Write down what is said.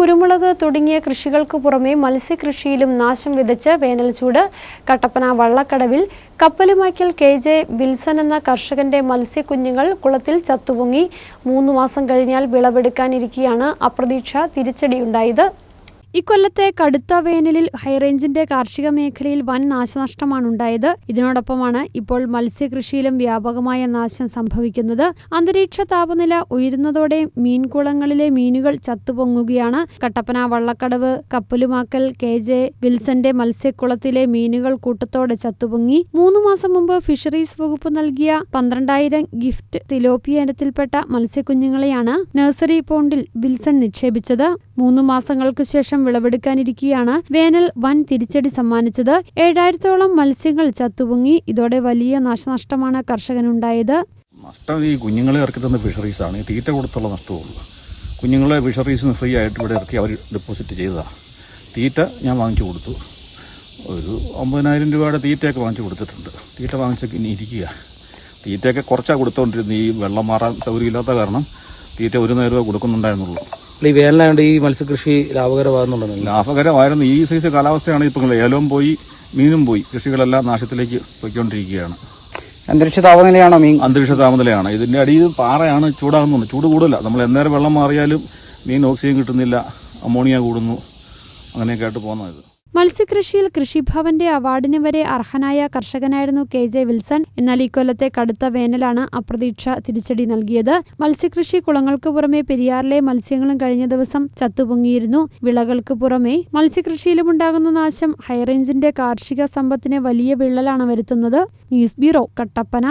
കുരുമുളക് തുടങ്ങിയ കൃഷികൾക്ക് പുറമെ മത്സ്യകൃഷിയിലും നാശം വിതച്ച് വേനൽ ചൂട് കട്ടപ്പന വള്ളക്കടവിൽ കപ്പലുമാക്കൽ കെ ജെ വിൽസൺ എന്ന കർഷകന്റെ മത്സ്യക്കുഞ്ഞുങ്ങൾ കുളത്തിൽ ചത്തുപൊങ്ങി. മൂന്ന് മാസം കഴിഞ്ഞാൽ വിളവെടുക്കാനിരിക്കെയാണ് അപ്രതീക്ഷ തിരിച്ചടിയുണ്ടായത്. ഇക്കൊല്ലത്തെ കടുത്ത വേനലിൽ ഹൈറേഞ്ചിന്റെ കാർഷിക മേഖലയിൽ വൻ നാശനഷ്ടമാണ് ഉണ്ടായത് ഇതിനോടൊപ്പമാണ് ഇപ്പോൾ മത്സ്യകൃഷിയിലും വ്യാപകമായ നാശം സംഭവിക്കുന്നത്. അന്തരീക്ഷ താപനില ഉയരുന്നതോടെ മീൻകുളങ്ങളിലെ മീനുകൾ ചത്തുപൊങ്ങുകയാണ്. കട്ടപ്പന വള്ളക്കടവ് കപ്പലുമാക്കൽ കെ ജെ വിൽസന്റെ മത്സ്യക്കുളത്തിലെ മീനുകൾ കൂട്ടത്തോടെ ചത്തുപൊങ്ങി. മൂന്നു മാസം മുമ്പ് ഫിഷറീസ് വകുപ്പ് നൽകിയ പന്ത്രണ്ടായിരം ഗിഫ്റ്റ് തിലോപ്പിയ ഇനത്തിൽപ്പെട്ട മത്സ്യക്കുഞ്ഞുങ്ങളെയാണ് നഴ്സറി പോണ്ടിൽ വിൽസൺ നിക്ഷേപിച്ചത്. മൂന്ന് മാസങ്ങൾക്ക് ശേഷം വിളവെടുക്കാനിരിക്കെയാണ് വേനൽ വൻ തിരിച്ചടി സമ്മാനിച്ചത്. ഏഴായിരത്തോളം മത്സ്യങ്ങൾ ചത്തുപൊങ്ങി. ഇതോടെ വലിയ നാശനഷ്ടമാണ് കർഷകനുണ്ടായത്. നഷ്ടം ഈ കുഞ്ഞുങ്ങളെ ഇറക്കി തന്ന ഫിഷറീസാണ് ഈ തീറ്റ കൊടുത്തുള്ള നഷ്ടമുള്ളൂ കുഞ്ഞുങ്ങളെ ഫിഷറീസ് ഫ്രീ ആയിട്ട് ഇവിടെ ഇറക്കി അവർ ഡെപ്പോസിറ്റ് ചെയ്തതാണ് തീറ്റ ഞാൻ വാങ്ങിച്ചു കൊടുത്തു. ഒരു ഒമ്പതിനായിരം രൂപയുടെ തീറ്റയൊക്കെ വാങ്ങിച്ചു കൊടുത്തിട്ടുണ്ട്. തീറ്റ വാങ്ങിച്ചൊക്കെ ഇനി ഇരിക്കുക. തീറ്റയൊക്കെ കുറച്ചാണ് കൊടുത്തോണ്ടിരുന്നത് ഈ വെള്ളം മാറാൻ സൗകര്യമില്ലാത്ത കാരണം തീറ്റ ഒരു നേരമേ കൊടുക്കുന്നുണ്ടായിരുന്നുള്ളൂ. ഈ വേനലായതുകൊണ്ട് ഈ മത്സ്യകൃഷി ലാഭകരമാകുന്നുണ്ടെന്നില്ല? ലാഭകരമായിരുന്നു. ഈ സൈസ് കാലാവസ്ഥയാണ് ഇപ്പം ഏലവും പോയി മീനും പോയി. കൃഷികളെല്ലാം നാശത്തിലേക്ക് പോയിക്കൊണ്ടിരിക്കുകയാണ്. അന്തരീക്ഷ താപനിലയാണോ മീൻ? അന്തരീക്ഷ താപനിലയാണ്. ഇതിന്റെ അടിയിൽ പാറയാണ് ചൂടാകുന്നത്. ചൂട് കൂടുതല. നമ്മൾ എന്നേരം വെള്ളം മാറിയാലും മീൻ ഓക്സിജൻ കിട്ടുന്നില്ല. അമോണിയ കൂടുന്നു. അങ്ങനെയൊക്കെ ആയിട്ട് പോകുന്നത് ഇത്. മത്സ്യകൃഷിയിൽ കൃഷിഭവന്റെ അവാർഡിന് വരെ അർഹനായ കർഷകനായിരുന്നു കെ ജെ വിൽസൺ. എന്നാൽ ഇക്കൊല്ലത്തെ കടുത്ത വേനലാണ് അപ്രതീക്ഷ തിരിച്ചടി നൽകിയത്. മത്സ്യകൃഷി കുളങ്ങൾക്ക് പുറമെ പെരിയാറിലെ മത്സ്യങ്ങളും കഴിഞ്ഞ ദിവസം ചത്തുപൊങ്ങിയിരുന്നു. വിളകൾക്ക് പുറമെ മത്സ്യകൃഷിയിലുമുണ്ടാകുന്ന നാശം ഹൈറേഞ്ചിന്റെ കാർഷിക സമ്പത്തിന് വലിയ വിള്ളലാണ് വരുത്തുന്നത്. News bureau Kattappana.